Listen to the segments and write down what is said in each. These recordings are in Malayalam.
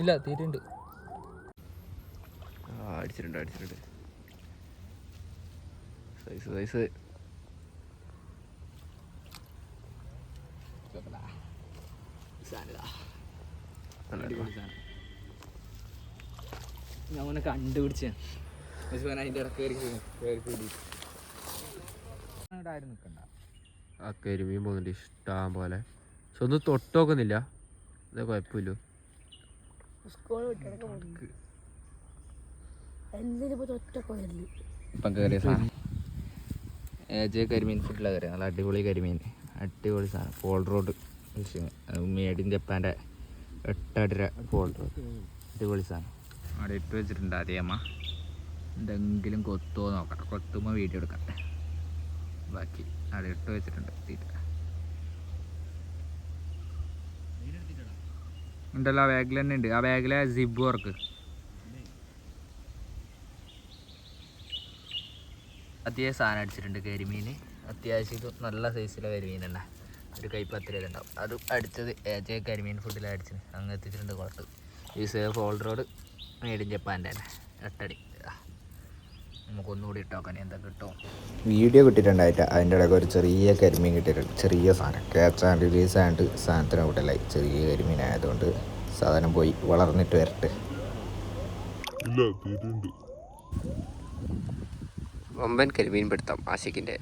ഇല്ല തീറ്റുണ്ട് അടിച്ചിട്ടുണ്ട് അടിച്ചിട്ടുണ്ട്. സൈസ് സൈസ് ഞാൻ കണ്ടുപിടിച്ചു അതിന്റെ അതിന്റെ ഇടയ്ക്ക് കയറി കയറി കൂടി. ആരും നിൽക്കണ്ട ആ കരിമീൻ പോകുന്നുണ്ട് ഇഷ്ടം പോലെ. പക്ഷെ ഒന്നും തൊട്ട് നോക്കുന്നില്ല അത് കുഴപ്പമില്ല ഇപ്പം കയറിയ സാധനം. ഏജ് കരിമീൻ ഫുഡിലാണ് കയറിയത് നല്ല അടിപൊളി കരിമീൻ. അടിപൊളി സാധനം. Pole rod fishing made in ജപ്പാന്റെ എട്ടടിര പോൾ റോഡ് അടിപൊളി സാധനം. അവിടെ ഇട്ട് വെച്ചിട്ടുണ്ട് അതേമ്മ എന്തെങ്കിലും കൊത്തുമോ നോക്കാം. കൊത്തുമ്പോൾ വീഡിയോ എടുക്കാം. ബാക്കി അവിടെ ഇട്ട് വെച്ചിട്ടുണ്ട്. തീറ്റ. ഉണ്ടല്ലോ ആ ബാഗിൽ തന്നെ ഉണ്ട്. ആ ബാഗിലെ സിബ് വർക്ക് അത്യാവശ്യം സാധനം അടിച്ചിട്ടുണ്ട് കരിമീൻ അത്യാവശ്യം ഇത് നല്ല സൈസിലെ തന്നെ. ഒരു കൈപ്പത്തിരി ഇതുണ്ടാവും അത് അടിച്ചത് ഏജെ കരിമീൻ ഫുഡിലാണ് അടിച്ചത്. അങ്ങ് എത്തിച്ചിട്ടുണ്ട് കുളത്ത്. ഈ safe old rod made in ജപ്പാന്റെ തന്നെ. എട്ടടി നമുക്കൊന്നുകൂടി ഇട്ടോക്കാൻ എന്താ കിട്ടും? വീഡിയോ കിട്ടിയിട്ടുണ്ടായിട്ട് അതിന്റെ ഇടയ്ക്ക് ഒരു ചെറിയ കരിമീൻ കിട്ടിയിട്ടുണ്ട്. ചെറിയ സാധനം. ക്യാച്ച് ആൻഡ് റിലീസ് ആയിട്ട് സാധനത്തിന് കൂട്ടലായി ചെറിയ കരിമീൻ ആയതുകൊണ്ട് സാധനം പോയി വളർന്നിട്ട് വരട്ടെ. വമ്പൻ കരിമീൻ പിടുത്തം ആശിക്കിന്റെ.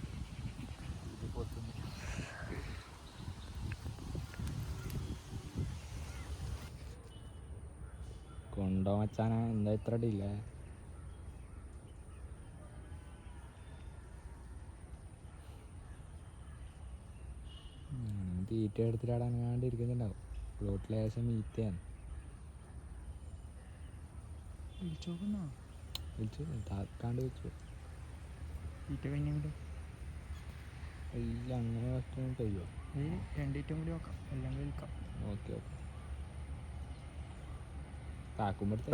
കൊണ്ടോ മച്ചാനാ എന്താ ഇത്ര ഡിലേ? തീറ്റ എടുത്തിട്ടാടാൻ വേണ്ടി ഇരിക്കുന്നുണ്ടാവും. പ്ലോട്ട് ലേശം മീറ്റയാണ് വിളിച്ചു. താക്കാണ്ട് വെച്ചു തീറ്റ കഴിഞ്ഞെങ്കിലും ഇല്ല അങ്ങനെ കഷ്ടം കഴിയുമോ രണ്ടേറ്റം കൂടി നോക്കാം എല്ലാം ഓക്കെ ഓക്കെ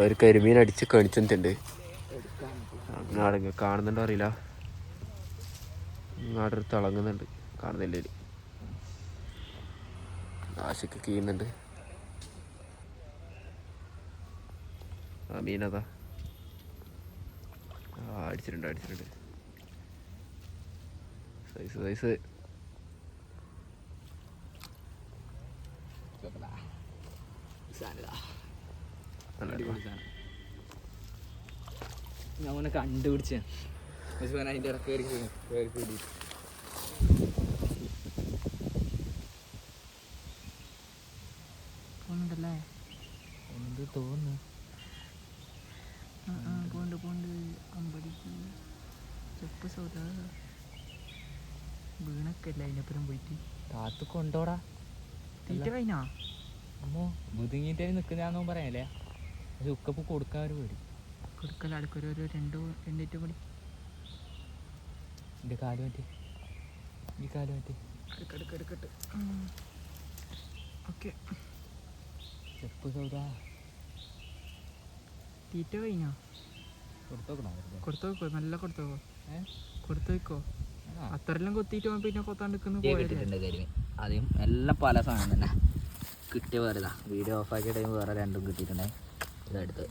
ഒരു കരിമീൻ അടിച്ച് കണിച്ചിട്ടുണ്ട്. കാണുന്നുണ്ടോ അറിയില്ല. ഇങ്ങോട്ടൊരു തിളങ്ങുന്നുണ്ട്. കാണുന്നില്ല ഇതിൽ. ആശയ്ക്ക് കീയുന്നുണ്ട്. ആ മീനതാ. ആ അടിച്ചിട്ടുണ്ട് അടിച്ചിട്ടുണ്ട്. സൈസ് സൈസ് ഞാൻ കണ്ടുപിടിച്ചു. കണ്ടുപിടിച്ച അതിന്റെ ഇടയ്ക്ക് കയറി കയറി കൂടി പോകുന്നുണ്ടല്ലേ എന്ത് തോന്നുന്നു? ആ ആ പോണ്ട് പോണ്ട്. അമ്പടിക്ക്. ചെപ്പ് സൗദ. വീണക്കല്ല അതിനപ്പുറം പോയിട്ട്? താത്ത് കൊണ്ടോടാ. തീറ്റ കഴിഞ്ഞാ അമ്മോ ബുദ്ധിങ്ങിട്ടേ നിൽക്കുന്നതാണോ പറയാനല്ലേ അത് ഉക്കപ്പ് കൊടുക്കാൻ ഒരു പേടി. കൊടുക്കല അടുക്കൊരു ഒരു രണ്ട് രണ്ടേറ്റം കൂടി. എന്റെ കാൽ മറ്റേ. ഈ കാൽ മറ്റേ. അടുക്കടുക്കടുക്കട്ട് ഓക്കെ. ചെപ്പ് സൗദാ. തീറ്റ കഴിഞ്ഞോ? കൊടുത്തോക്കണോ? വെറുതെ? കൊടുത്തു. വെക്കോ നല്ല കൊടുത്തു? കൊടുത്തു വെക്കോ. അത്രയെല്ലാം കൊത്തിയിട്ട് പോകാൻ പിന്നെ കൊത്താണ്ടിക്കുന്ന കിട്ടിയ കിട്ടിയിട്ടുണ്ട് കരിമീൻ. ആദ്യം എല്ലാം പല സാധനം തന്നെ കിട്ടിയ വേറെ വീഡിയോ ഓഫ് ആക്കിയ ടൈം വേറെ രണ്ടും കിട്ടിയിട്ടുണ്ടേ ഇതെടുത്ത്